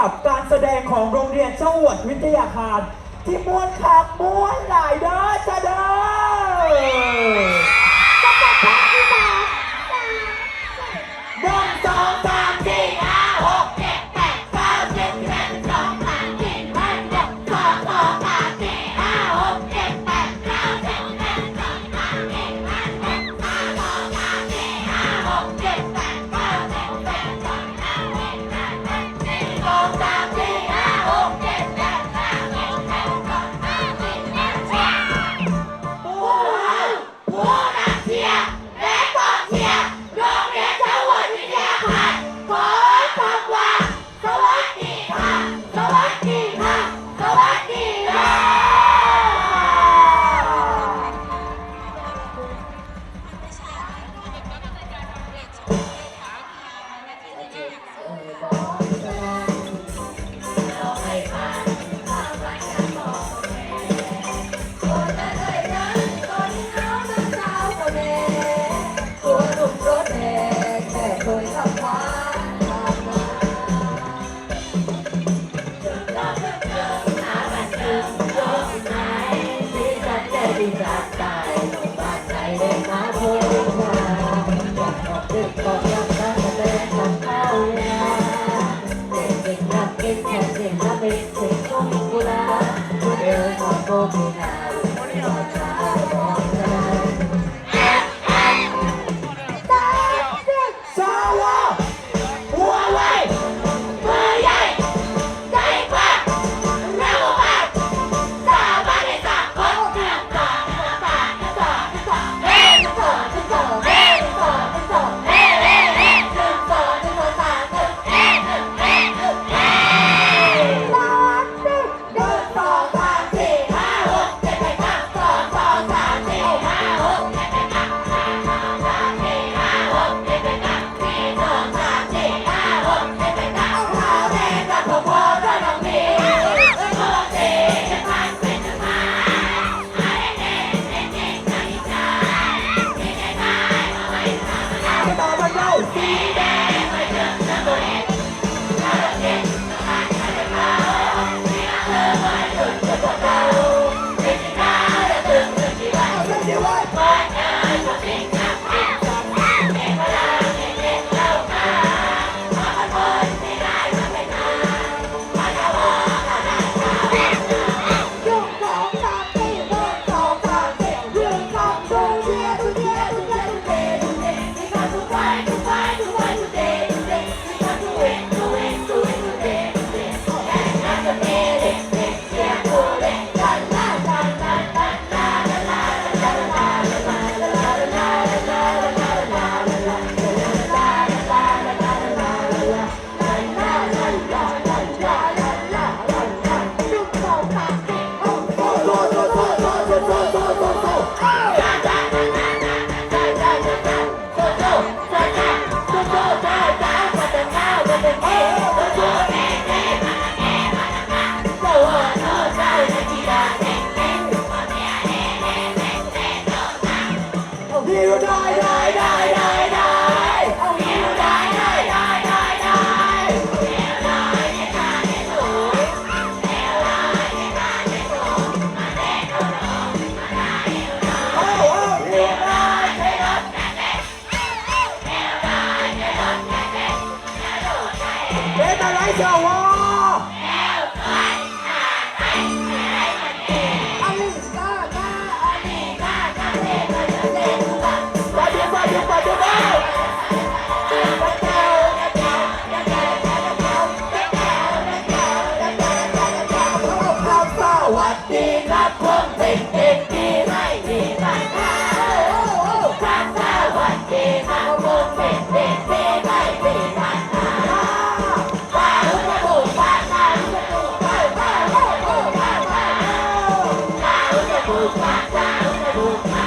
กับการแสดงของโรงเรียนเจ้าหวดวิทยาคาร ที่ม้วนขับม้วนหลายเด้อจ้าเด้อ คนสาวคนแน่ตัวหนุ่มรถแดงแต่เคย Oh. Rise Award! ถูก